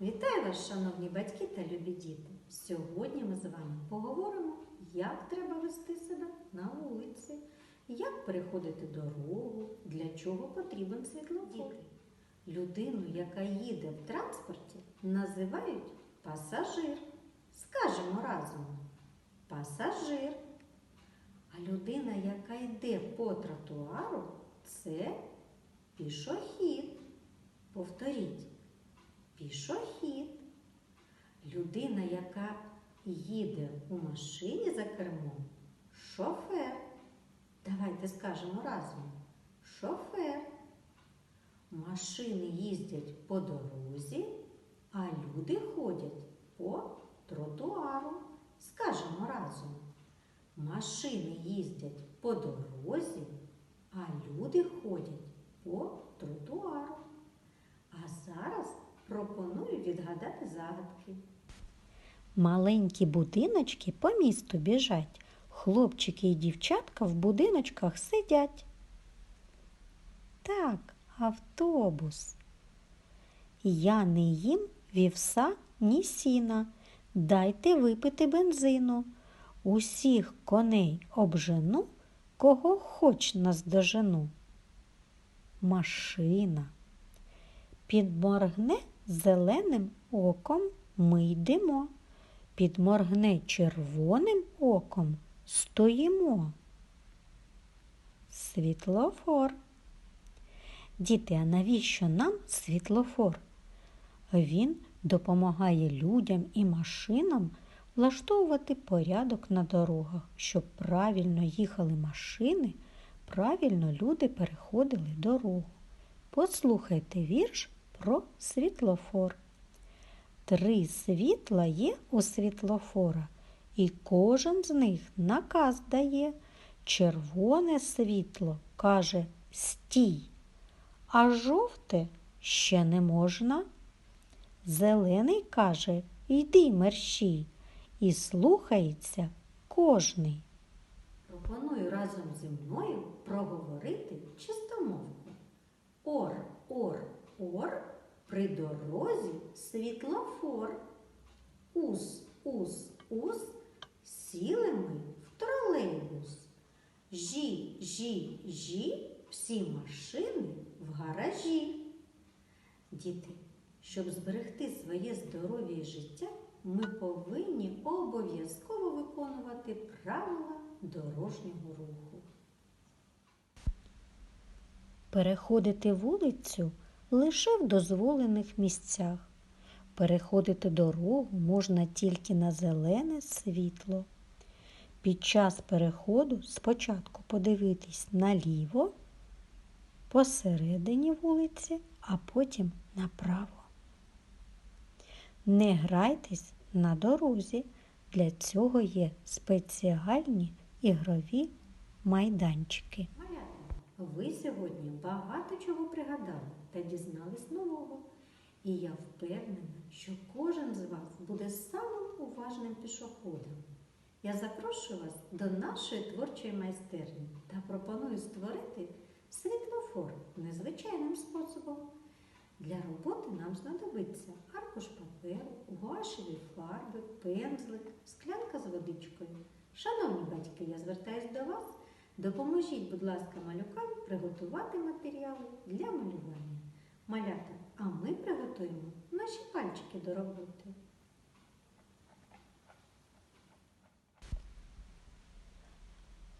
Вітаю вас, шановні батьки та любі діти! Сьогодні ми з вами поговоримо, як треба вести себе на вулиці, як переходити дорогу, для чого потрібен світлофор. Людину, яка їде в транспорті, називають пасажир. Скажемо разом пасажир. А людина, яка йде по тротуару, це пішохід. Повторіть. Пішохід. Людина, яка їде у машині за кермом, шофер. Давайте скажемо разом. Шофер. Машини їздять по дорозі, а люди ходять по тротуару. Скажемо разом. Машини їздять по дорозі, а люди ходять по тротуару. А зараз відгадати загадки. Маленькі будиночки по місту біжать. Хлопчики і дівчатка в будиночках сидять. Так, автобус. Я не їм вівса, ні сіна. Дайте випити бензину. Усіх коней обжену, кого хоч наздожену. Машина. Підморгне зеленим оком ми йдемо. Підморгне червоним оком стоїмо. Світлофор. Діти, а навіщо нам світлофор? Він допомагає людям і машинам влаштовувати порядок на дорогах, щоб правильно їхали машини, правильно люди переходили дорогу. Послухайте вірш про світлофор. Три світла є у світлофора, і кожен з них наказ дає. Червоне світло каже стій, а жовте ще не можна. Зелений каже йди мерщій, і слухається кожний. Пропоную разом зі мною проговорити чистомовку. Ор, ор, ор, при дорозі світлофор. Ус, ус, ус, сіли ми в тролейбус. Жі, жі, жі, всі машини в гаражі. Діти, щоб зберегти своє здоров'я і життя, ми повинні обов'язково виконувати правила дорожнього руху. Переходити вулицю лише в дозволених місцях. Переходити дорогу можна тільки на зелене світло. Під час переходу спочатку подивитись наліво, посередині вулиці, а потім направо. Не грайтесь на дорозі. Для цього є спеціальні ігрові майданчики. Ви сьогодні багато чого пригадали та дізнались нового. І я впевнена, що кожен з вас буде самим уважним пішоходом. Я запрошую вас до нашої творчої майстерні та пропоную створити світлофор незвичайним способом. Для роботи нам знадобиться аркуш паперу, гуашеві фарби, пензлик, склянка з водичкою. Шановні батьки, я звертаюся до вас. Допоможіть, будь ласка, малюкам приготувати матеріали для малювання. Малята, а ми приготуємо наші пальчики до роботи.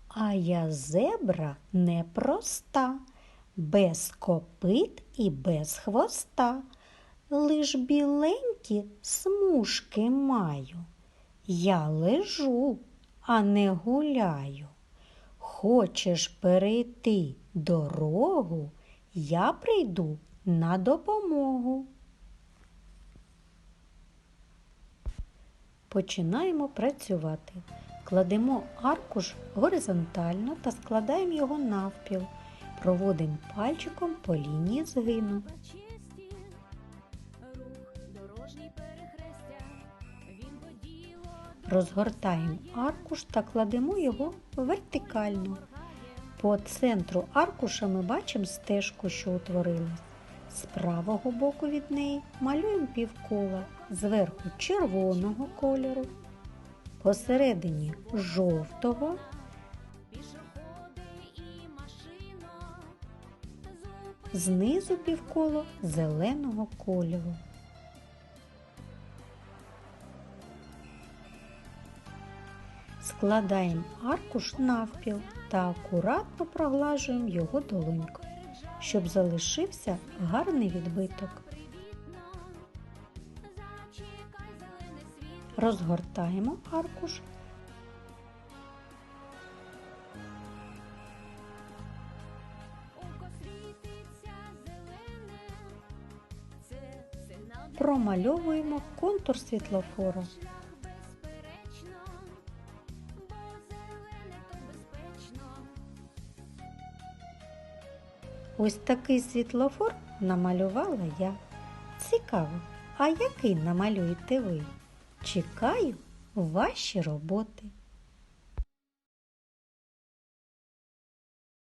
А я зебра непроста, без копит і без хвоста. Лиш біленькі смужки маю. Я лежу, а не гуляю. Хочеш перейти дорогу, я прийду на допомогу. Починаємо працювати. Кладемо аркуш горизонтально та складаємо його навпіл. Проводимо пальчиком по лінії згину. Розгортаємо аркуш та кладемо його вертикально. По центру аркуша ми бачимо стежку, що утворилась. З правого боку від неї малюємо півкола, зверху червоного кольору, посередині жовтого, знизу півколо зеленого кольору. Складаємо аркуш навпіл та акуратно проглажуємо його долонькою, щоб залишився гарний відбиток. Розгортаємо аркуш, промальовуємо контур світлофора. Ось такий світлофор намалювала я. Цікаво, а який намалюєте ви? Чекаю ваші роботи.